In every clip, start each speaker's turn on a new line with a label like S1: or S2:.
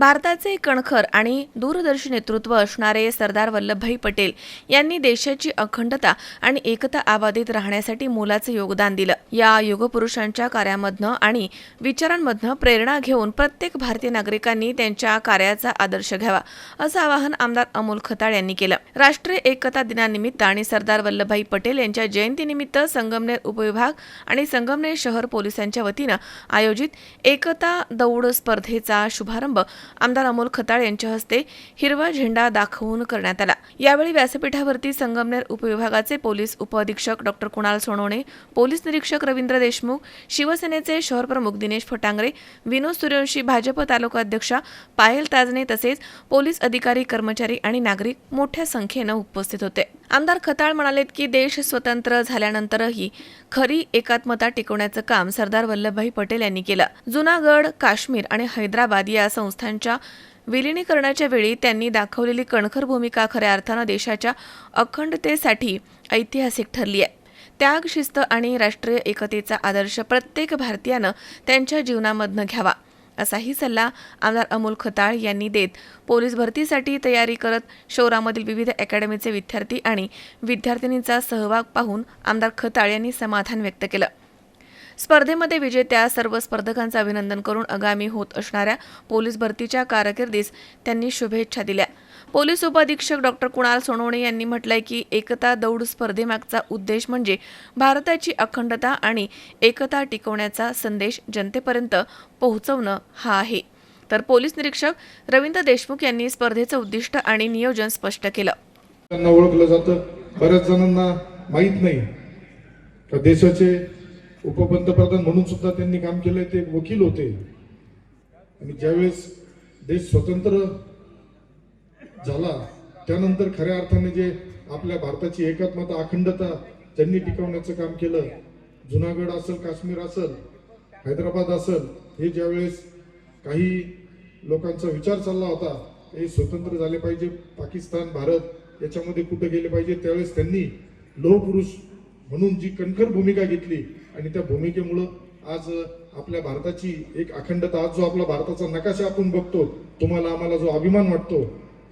S1: भारताचे कणखर आणि दूरदर्शी नेतृत्व असणारे सरदार वल्लभभाई पटेल यांनी देशाची अखंडता आणि एकता आबाधित राहण्यासाठी मोलाचं योगदान दिलं. या युगपुरुषांच्या कार्यामधनं आणि विचारांमधनं प्रेरणा घेऊन प्रत्येक भारतीय नागरिकांनी त्यांच्या कार्याचा आदर्श घ्यावा असं आवाहन आमदार अमोल खताळ यांनी केलं. राष्ट्रीय एकता दिनानिमित्त आणि सरदार वल्लभभाई पटेल यांच्या जयंतीनिमित्त संगमनेर उपविभाग आणि संगमनेर शहर पोलिसांच्या वतीनं आयोजित एकता दौड स्पर्धेचा शुभारंभ आमदार अमोल खताळ यांच्या हस्ते हिरवा झेंडा दाखवून करण्यात आला. यावेळी व्यासपीठावरती संगमनेर उपविभागाचे पोलीस उपअधीक्षक डॉक्टर कुणाल सोनवणे पोलीस निरीक्षक रवींद्र देशमुख शिवसेनेचे शहर प्रमुख दिनेश फटांगरे विनोद सूर्यवंशी भाजप तालुका अध्यक्षा पायल ताजने तसेच पोलीस अधिकारी कर्मचारी आणि नागरिक मोठ्या संख्येनं उपस्थित होते. आमदार खताळ म्हणालेत की देश स्वतंत्र झाल्यानंतरही खरी एकात्मता टिकवण्याचं काम सरदार वल्लभभाई पटेल यांनी केलं. जुनागड काश्मीर आणि हैदराबाद या संस्थांच्या विलिनीकरणाच्या वेळी त्यांनी दाखवलेली कणखर भूमिका खऱ्या अर्थानं देशाच्या अखंडतेसाठी ऐतिहासिक ठरली आहे त्याग शिस्त आणि राष्ट्रीय एकतेचा आदर्श प्रत्येक भारतीयानं त्यांच्या जीवनामधनं घ्यावा. असाही सल्ला आमदार अमोल खताळ यांनी देत. पोलीस भरतीसाठी तयारी करत शौरामधील विविध अकॅडमीचे विद्यार्थी आणि विद्यार्थिनींचा सहभाग पाहून आमदार खताळ यांनी समाधान व्यक्त केलं. स्पर्धेमध्ये विजेत्या सर्व स्पर्धकांचं अभिनंदन करून आगामी होत असणाऱ्या पोलीस भरतीच्या कारकिर्दीस त्यांनी शुभेच्छा दिल्या. पोलीस उपअधीक्षक डॉक्टर कुणाल सोनवणे यांनी म्हटलंय की एकता दौड स्पर्धेमागचा उद्देश म्हणजे भारताची अखंडता आणि एकता टिकवण्याचा संदेश जनतेपर्यंत पोहोचवणं हा आहे. तर पोलीस निरीक्षक रवींद्र देशमुख यांनी स्पर्धेचं उद्दिष्ट आणि नियोजन स्पष्ट केलं.
S2: त्यांना ओळखलं जातं. बऱ्याच जणांना माहीत नाही. का देशाचे उपपंतप्रधान म्हणून सुद्धा त्यांनी काम केलंय. ते वकील होते. आणि ज्यावेळेस देश स्वतंत्र झाला. त्यानंतर खऱ्या अर्थाने जे आपल्या भारताची एकात्मता अखंडता त्यांनी टिकवण्याचं काम केलं. जुनागड असेल काश्मीर असेल हैदराबाद असेल हे ज्यावेळेस काही लोकांचा विचार चालला होता हे स्वतंत्र झाले पाहिजे. पाकिस्तान भारत याच्यामध्ये कुठे गेले पाहिजे त्यावेळेस त्यांनी लोहपुरुष म्हणून जी कणखर भूमिका घेतली आणि त्या भूमिकेमुळं आज आपल्या भारताची एक अखंडता आज जो आपला भारताचा नकाशा आपण बघतो तुम्हाला आम्हाला जो अभिमान वाटतो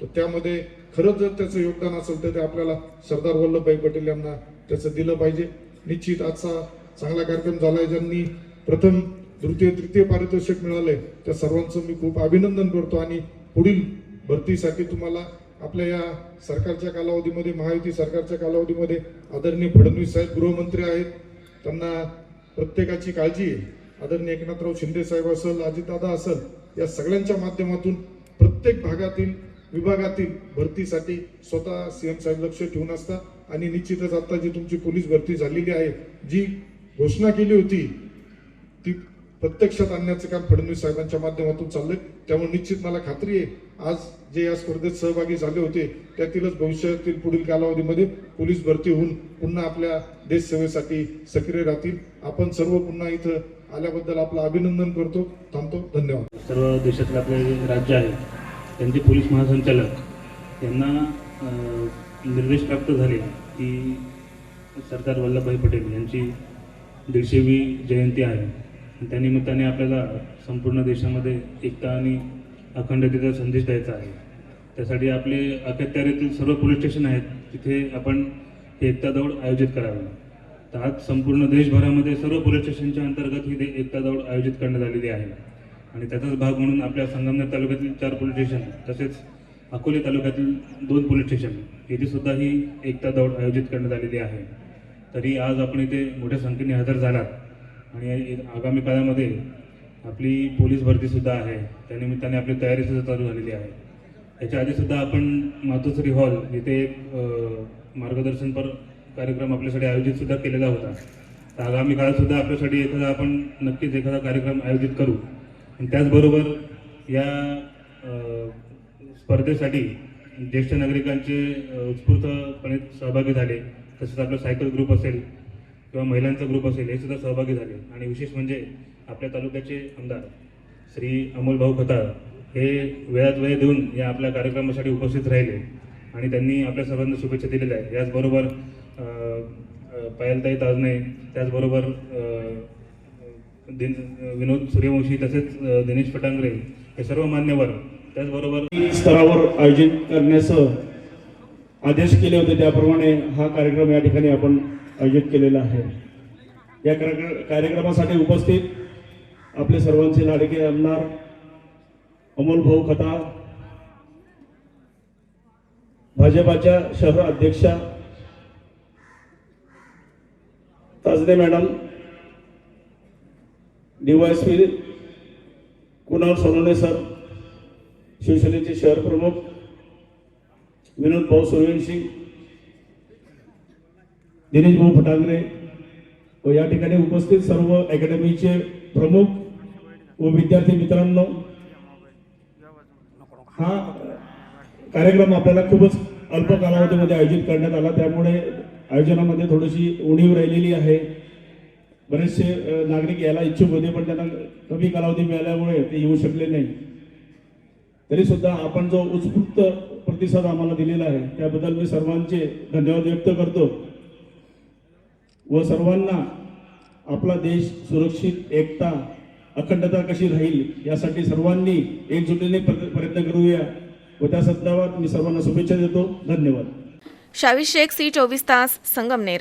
S2: तर त्यामध्ये खरंच जर त्याचं योगदान असेल तर ते आपल्याला सरदार वल्लभभाई पटेल यांना त्याचं दिलं पाहिजे. निश्चित आजचा चांगला कार्यक्रम झालाय. ज्यांनी प्रथम तृतीय तृतीय पारितोषिक मिळाले त्या सर्वांचं मी खूप अभिनंदन करतो आणि पुढील भरतीसाठी तुम्हाला आपल्या या सरकारच्या कालावधीमध्ये महायुती सरकारच्या कालावधीमध्ये आदरणीय फडणवीस साहेब गृहमंत्री आहेत. त्यांना प्रत्येकाची काळजी आहे. आदरणीय एकनाथराव शिंदे साहेब असेल अजितदादा असेल या सगळ्यांच्या माध्यमातून प्रत्येक भागातील विभागातील भरतीसाठी स्वतः सीएम साहेब लक्ष ठेवून असता आणि निश्चितच आता जी तुमची पोलीस भरती झालेली आहे जी घोषणा केली होती ती प्रत्यक्षात आणण्याचं काम फडणवीस साहेबांच्या माध्यमातून चाललंय. त्यामुळे निश्चित मला खात्री आहे आज जे या स्पर्धेत सहभागी झाले होते त्यातीलच भविष्यातील पुढील कालावधीमध्ये पोलीस भरती होऊन पुन्हा आपल्या देशसेवेसाठी सक्रिय राहतील. आपण सर्व पुन्हा इथं आल्याबद्दल आपलं अभिनंदन करतो थांबतो. धन्यवाद.
S3: सर्व देशातले आपले राज्य आहे त्यांचे पोलीस महासंचालक यांना निर्देश प्राप्त झाले की सरदार वल्लभभाई पटेल यांची दीडशेवी जयंती आहे. त्यानिमित्ताने आपल्याला संपूर्ण देशामध्ये एकता आणि अखंडतेचा संदेश द्यायचा आहे. त्यासाठी आपले अखत्यारीतील सर्व पोलीस स्टेशन आहेत तिथे आपण हे एकता दौड आयोजित करावी. तर आज संपूर्ण देशभरामध्ये सर्व पोलीस स्टेशनच्या अंतर्गत ही एकता दौड आयोजित करण्यात आलेली आहे. आणि त्याचाच भाग म्हणून आपल्या संगमनेर तालुक्यातील चार पोलीस स्टेशन तसेच अकोले तालुक्यातील दोन पोलीस स्टेशन येथे सुद्धा ही एकता दौड आयोजित करण्यात आलेली आहे. तरी आज आपण इथे मोठ्या संख्येने हजर झालात आणि आगामी काळामध्ये आपली पोलीस भरतीसुद्धा आहे. त्यानिमित्ताने आपली तयारीसुद्धा चालू झालेली आहे. याच्या आधी सुद्धा आपण मातोश्री हॉल इथे एक मार्गदर्शनपर कार्यक्रम आपल्यासाठी आयोजितसुद्धा केलेला होता. तर आगामी काळातसुद्धा आपल्यासाठी एखादा आपण नक्कीच एखादा कार्यक्रम आयोजित करू. त्याचबरोबर या स्पर्धेसाठी ज्येष्ठ नागरिकांचे उत्स्फूर्तपणे सहभागी झाले. तसेच आपला सायकल ग्रुप असेल किंवा महिलांचा ग्रुप असेल हे सुद्धा सहभागी झाले. आणि विशेष म्हणजे आपल्या तालुक्याचे आमदार श्री अमोल भाऊ खताळ हे वेळात वेळ देऊन या आपल्या कार्यक्रमासाठी उपस्थित राहिले आणि त्यांनी आपल्या सर्वांना शुभेच्छा दिलेल्या आहे याचबरोबर पायलताई ताजने त्याचबरोबर दिन विनोद सूर्यवंशी तसेच दिनेश पटांगरे हे सर्व मान्यवर त्याचबरोबर
S4: स्तरावर आयोजित करण्यास आदेश केले होते त्याप्रमाणे हा कार्यक्रम या ठिकाणी आपण आयोजित केलेला आहे. या कार्यक्रमासाठी उपस्थित आपले सर्वांचे लाडके आमदार अमोल भाऊ खता भाजपाच्या शहर अध्यक्षा Tajde madam DYSP Kunal Sonawane sir शिवसेनेचे शहर प्रमुख विनोद भाऊ सूर्यवंशी दिनेश भाऊ फटांगरे व या ठिकाणी उपस्थित सर्व अकॅडमीचे प्रमुख व विद्यार्थी मित्रांनो हा कार्यक्रम आपल्याला खूपच अल्प कालावधीमध्ये आयोजित करण्यात आला. त्यामुळे आयोजनामध्ये थोडीशी उणीव राहिलेली आहे. बरेचसे नागरिक यायला इच्छुक होते पण त्यांना कमी कालावधी मिळाल्यामुळे ते येऊ शकले नाही. तरी सुद्धा आपण जो उत्स्फूर्त प्रतिसाद आम्हाला दिलेला आहे त्याबद्दल मी सर्वांचे धन्यवाद व्यक्त करतो. व सर्वांना आपला देश सुरक्षित एकता अखंडता कशी राहील यासाठी सर्वांनी एकजुटीने प्रयत्न करूया. व त्या संदर्भात मी सर्वांना शुभेच्छा देतो. धन्यवाद.
S1: शावी शेख सी चोवीस तास Sangamner.